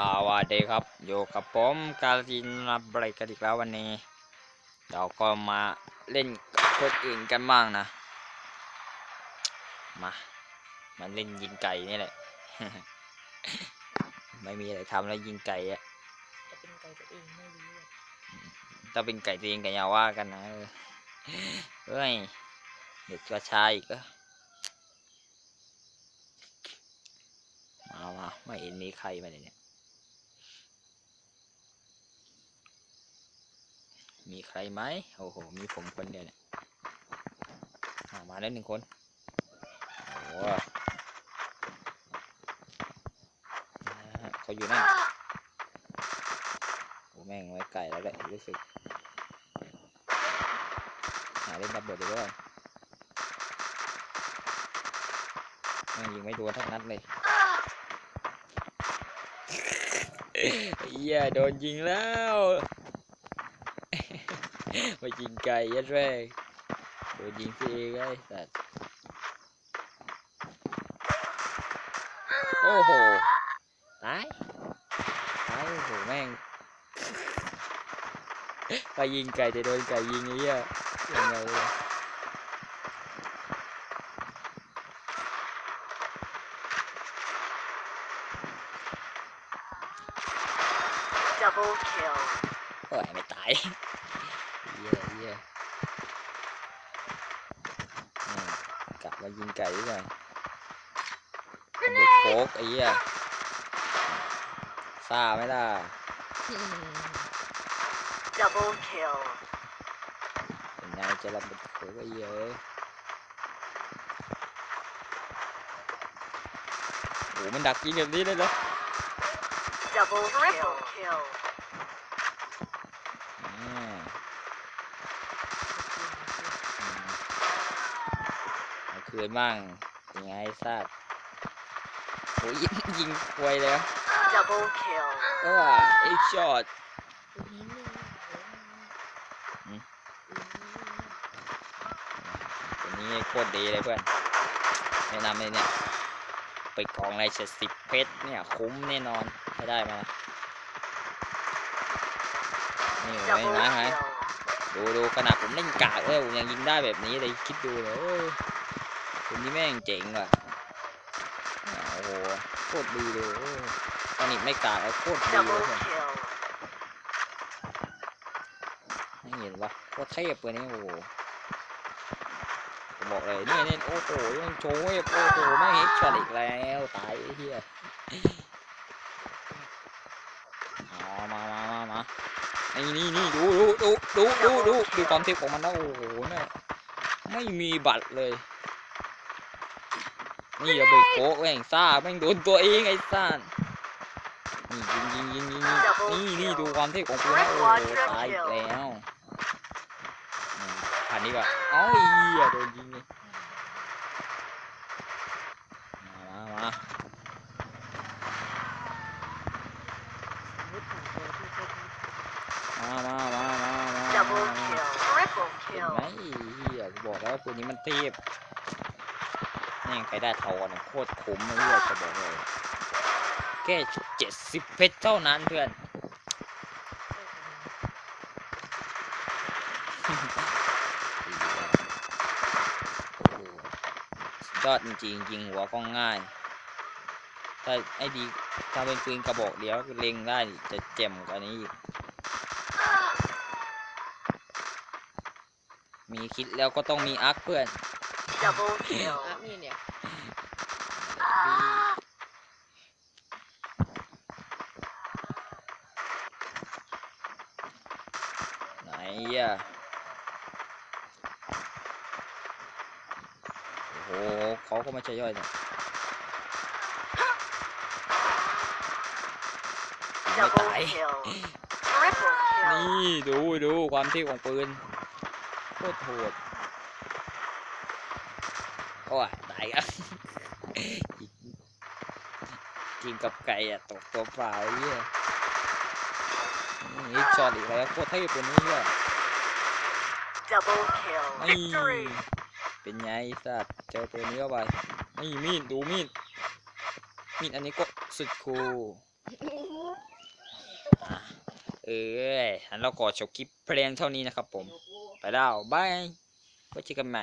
สวัสดีครับ อยู่กับผมกาลินรับเบรกกันอีกแล้ววันนี้ เราก็มาเล่นกับคนอื่นกันบ้างนะ มามันเล่นยิงไก่นี่แหละ ไม่มีอะไรทำแล้วยิงไก่อะจะเป็นไก่ตัวเองไม่รู้อะถ้าเป็นไก่ตัวเองก็อย่าว่ากันนะเออเฮ้ยเด็กกระชายอีกก็มามาไม่เห็นมีใครมาเลยเนี่ย มีใครไหมโอ้โห มีผมคนเดียวเนี่ยมาแล้หนึ่งคน โอ้โหเขาอยู่นั่นโอ้แม่งไว้ไก่แล้วแหละรู้สึก หาเล่นดับเบิลดีกว่าแม่งยิงไม่โดนทั้งนัดเลยเหี้ยโดนยิงแล้ว มายิงไก่ยัดแรกโดนยิงพี่เองไอ้สัตว์โอ้โห ตาย ตายโอ้โหแม่ง ไปยิงไก่แต่โดนไก่ยิงไอ้เหี้ยยังไงวะ double kill โอ้ยไม่ตาย เหี้ยเหี้ยอืมกลับมายิงไก่ดีกว่าระเบิดโคกไอ้เหี้ยซ่าไหมล่ะ double kill เป็นไงจะระเบิดโคกไอ้เหี้ย คืนบ้างเป็นไงไอ้สัตว์โอ้ยยิงยิงควยเลยอะ double kill เออไอ้ช็อตตัวนี้โคตรดีเลยเพื่อนแนะนำเลยเนี่ย ไปกองอะไรเจ็ดสิบเพชรเนี่ย คุ้มแน่นอนถ้าได้มา นี่เห็นไหม double นะฮะ kill ดูดูขนาดผมเล่นกากเลยผมยังยิงได้แบบนี้เลยคิดดูเลยโอ้ย คนนี้แม่งเจ๋งว่ะโอ้โหโคตรดีเลยอ้ยตอนนี้ไม่กาแล้วโคตรดีเลยไม่เห็นวะโคตรเทพเลยนี่โอ้โหผมบอกเลยเนี่ยเนี่ยโอ้โหยังโชว์โอ้โหแม่เฮกช็อตอีกแล้วตายเหี้ยมามามามานี่นี่นี่ดูดูดูดูดูดูดูความเทพของมันนะโอ้โหเนี่ยไม่มีบัตรเลย นี่อย่าไปโก๊กแม่งซ่าแม่งโดนตัวเองไอ้ซ่านนี่ยิงยิงยิงยิงนี่นี่ดูความเทพของกูนะโอ้โหตายอีกแล้วอืมผ่านนี้ก่อนเอ้าไอ้เหี้ยโดนยิงเลยมามามามามามามามา double มา kill triple เห็นไหมเฮียบอกแล้วปืนนี้มันเทพ แม่งใครได้ทอนโคตรคุ้มเลยเฮียจะบอกเลยแค่เจ็ดสิบเพชรเท่านั้นเพื่อนยอดจริงๆยิงหัวก็ง่าย ถ้าไอ้ดี ถ้าเป็นปืนกระบอกเดียวเล็งได้จะเจ็มกว่านี้อีก มีคิดแล้วก็ต้องมีอาร์คเพื่อน นี่เนี่ยไหนอะโอ้โหเขาก็ไม่ใช่ย่อยเนี่ยไม่ double ตาย kill triple kill นี่ ดูดูความเที่ของปืนโคตรโหด โอ้ยตายอะกินกับไก่อะตกตัวเปล่าไอ้เหี้ยนี่ช็อตอีกแล้วโคตรเท่ตัวนี้อะ double kill ไม่ victory เป็นไงไอ้สัตว์เจอตัวนี้เข้าไปไม่มีดดูมีดมีดอันนี้ก็สุดคูลเอองั้นเราก็จบคลิปเพลงเท่านี้นะครับผม ไปแล้วบายไว้เจอกันใหม่